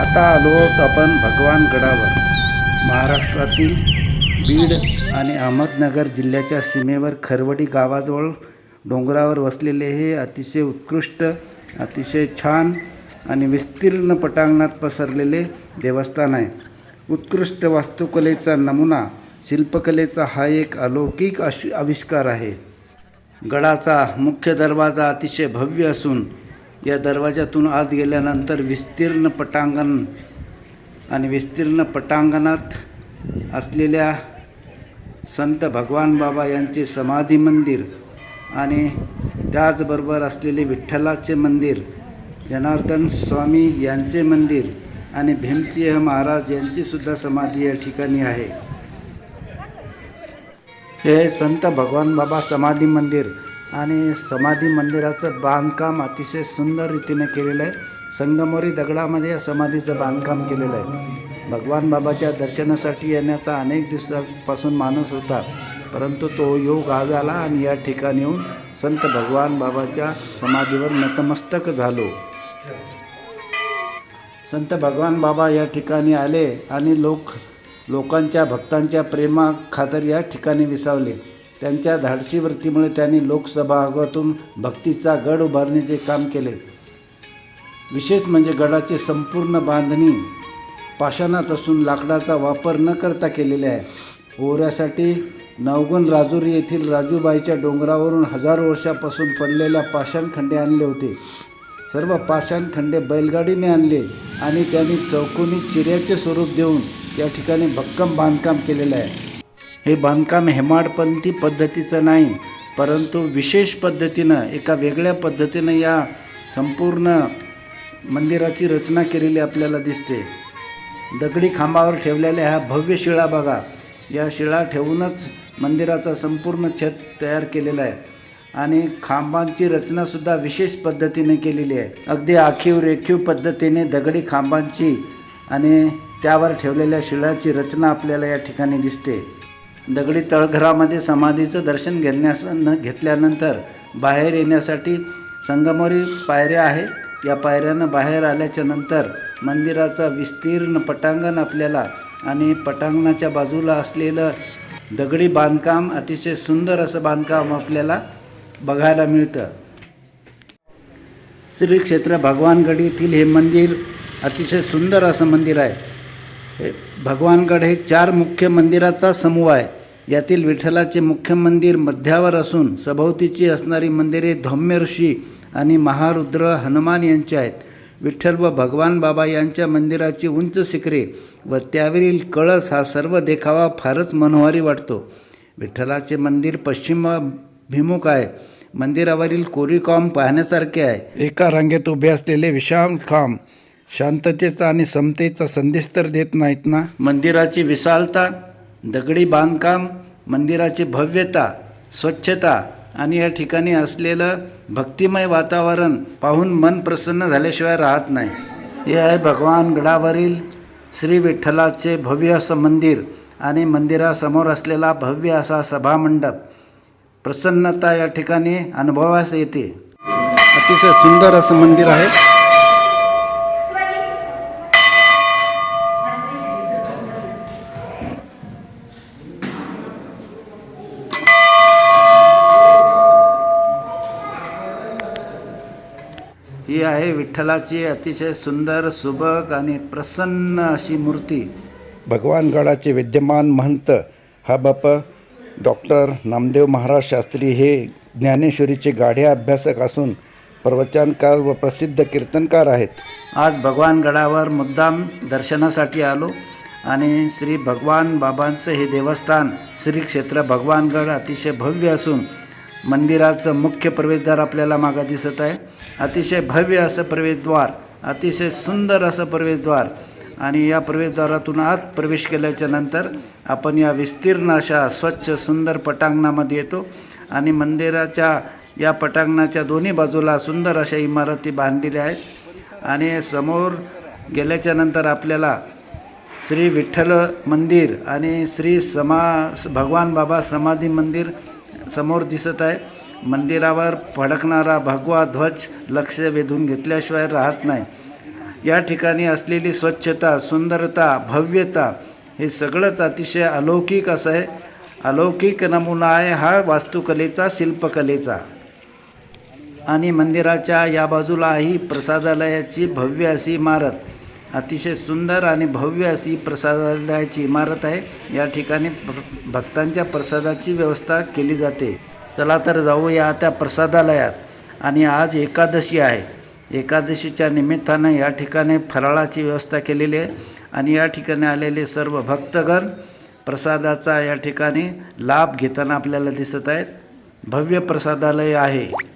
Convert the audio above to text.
आता आलो आहोत आपण भगवान गडावर महाराष्ट्रातील बीड आणि अहमदनगर जिल्ह्याच्या सीमेवर खरवडी गावाजवळ डोंगरावर वसलेले हे अतिशय उत्कृष्ट अतिशय छान आणि विस्तीर्ण पटांगणात पसरलेले देवस्थान आहे. उत्कृष्ट वास्तुकलेचा नमुना शिल्पकलेचा हा एक अलौकिक अश आविष्कार आहे. गडाचा मुख्य दरवाजा अतिशय भव्य असून या दरवाजातून आत गेल्यानंतर विस्तीर्ण पटांगण आणि विस्तीर्ण पटांगणात असलेल्या संत भगवान बाबा यांचे समाधी मंदिर आणि त्याचबरोबर असलेले विठ्ठलाचे मंदिर जनार्दन स्वामी यांचे मंदिर आणि भीमसिंह महाराज यांचीसुद्धा समाधी या ठिकाणी आहे. हे संत भगवान बाबा समाधी मंदिर आणि समाधी मंदिराचं बांधकाम अतिशय सुंदर रीतीने केलेलं आहे. संगमोरी दगडामध्ये या समाधीचं बांधकाम केलेलं आहे. भगवान बाबाच्या दर्शनासाठी येण्याचा अनेक दिवसापासून माणूस होता परंतु तो योग आज आला आणि या ठिकाणी येऊन संत भगवान बाबाच्या समाधीवर नतमस्तक झालो. संत भगवान बाबा या ठिकाणी आले आणि लोक लोकांच्या भक्तांच्या प्रेमा खातर या ठिकाणी विसावले. त्यांच्या धाडसी वृत्तीमुळे त्यांनी लोकसभागातून भक्तीचा गड उभारण्याचे काम केले. विशेष म्हणजे गडाची संपूर्ण बांधणी पाषाणात असून लाकडाचा वापर न करता केलेला आहे. ओऱ्यासाठी नवगुण राजुरी येथील राजूबाईच्या डोंगरावरून हजारो वर्षापासून पडलेल्या पाषाणखंडे आणले होते. सर्व पाषाणखंडे बैलगाडीने आणले आणि त्यांनी चौकोनी चिऱ्याचे स्वरूप देऊन या ठिकाणी भक्कम बांधकाम केलेलं आहे. हे बांधकाम हेमाडपंथी पद्धतीचं नाही परंतु विशेष पद्धतीनं एका वेगळ्या पद्धतीनं या संपूर्ण मंदिराची रचना केलेली आपल्याला दिसते. दगडी खांबावर ठेवलेल्या ह्या भव्य शिळा बघा. या शिळा ठेवूनच मंदिराचा संपूर्ण छत तयार केलेला आहे. आणि खांबांची रचनासुद्धा विशेष पद्धतीने केलेली आहे. अगदी आखीव रेखीव पद्धतीने दगडी खांबांची आणि त्यावर ठेवलेल्या शिळाची रचना आपल्याला या ठिकाणी दिसते. दगडी तळघरामध्ये समाधीचं दर्शन घेण्यास न घेतल्यानंतर बाहेर येण्यासाठी संगमोरी पायऱ्या आहेत या पायऱ्यानं बाहेर आल्याच्यानंतर मंदिराचा विस्तीर्ण पटांगण आपल्याला आणि पटांगणाच्या बाजूला असलेलं दगडी बांधकाम अतिशय सुंदर असं बांधकाम आपल्याला बघायला मिळतं. श्री क्षेत्र भगवानगड येथील हे मंदिर अतिशय सुंदर असं मंदिर आहे. भगवानगड हे चार मुख्य मंदिराचा समूह आहे. यातील विठ्ठलाचे मुख्य मंदिर मध्यावर असून सभोवतीची असणारी मंदिरे धौम्य ऋषी आणि महारुद्र हनुमान यांची आहेत. विठ्ठल व भगवान बाबा यांच्या मंदिराची उंच शिखरे व त्यावरील कळस हा सर्व देखावा फारच मनोहारी वाटतो. विठ्ठलाचे मंदिर पश्चिमाभिमुख आहे. मंदिरावरील कोरीकॉम पाहण्यासारखे आहे. एका रांगेत उभे असलेले विशाल खांब शांततेचा आणि समतेचा संदेश तर देत नाहीत ना? मंदिराची विशालता दगडी बांधकाम मंदिराची भव्यता स्वच्छता आणि या ठिकाणी असलेलं भक्तिमय वातावरण पाहून मन प्रसन्न झाल्याशिवाय राहत नाही. हे आहे भगवान गडावरील श्री विठ्ठलाचे भव्य असं मंदिर आणि मंदिरासमोर असलेला भव्य असा सभामंडप. प्रसन्नता या ठिकाणी अनुभवास येते. अतिशय सुंदर असं मंदिर आहे. ही आहे विठ्ठलाची अतिशय सुंदर सुबक आणि प्रसन्न अशी मूर्ती. भगवान गडाचे विद्यमान महंत हा बाप डॉक्टर नामदेव महाराज शास्त्री हे ज्ञानेश्वरीचे गाढे अभ्यासक असून प्रवचनकार व प्रसिद्ध कीर्तनकार आहेत. आज भगवान गडावर मुद्दाम दर्शनासाठी आलो आणि श्री भगवान बाबांचं हे देवस्थान श्री क्षेत्र भगवानगड अतिशय भव्य असून मंदिराचं मुख्य प्रवेशद्वार आपल्याला मागं दिसत आहे. अतिशय भव्य असं प्रवेशद्वार अतिशय सुंदर असं प्रवेशद्वार. आणि या प्रवेशद्वारातून आत प्रवेश केल्याच्यानंतर आपण या विस्तीर्ण अशा स्वच्छ सुंदर पटांगणामध्ये येतो. आणि मंदिराच्या या पटांगणाच्या दोन्ही बाजूला सुंदर अशा इमारती बांधलेल्या आहेत. आणि समोर गेल्याच्यानंतर आपल्याला श्री विठ्ठल मंदिर आणि श्री समा भगवान बाबा समाधी मंदिर समोर दिसत आहे. मंदिरावर फडकणारा भगवा ध्वज लक्ष वेधून घेतल्याशिवाय राहत नाही. या ठिकाणी असलेली स्वच्छता सुंदरता भव्यता हे सगळंच अतिशय अलौकिक असं आहे. अलौकिक नमुना आहे हा वास्तुकलेचा शिल्पकलेचा. आणि मंदिराच्या या बाजूला ही प्रसादालयाची भव्य अशी इमारत. अतिशय सुंदर आणि भव्य अशी प्रसादालयाची इमारत आहे. या ठिकाणी भक्तांच्या प्रसादाची व्यवस्था केली जाते. चला तर जाऊया त्या प्रसादालयात. आणि आज एकादशी आहे. एकादशीच्या निमित्तानं या ठिकाणी फराळाची व्यवस्था केलेली आहे. आणि या ठिकाणी आलेले सर्व भक्तगण प्रसादाचा या ठिकाणी लाभ घेताना आपल्याला दिसत आहेत. भव्य प्रसादालय आहे.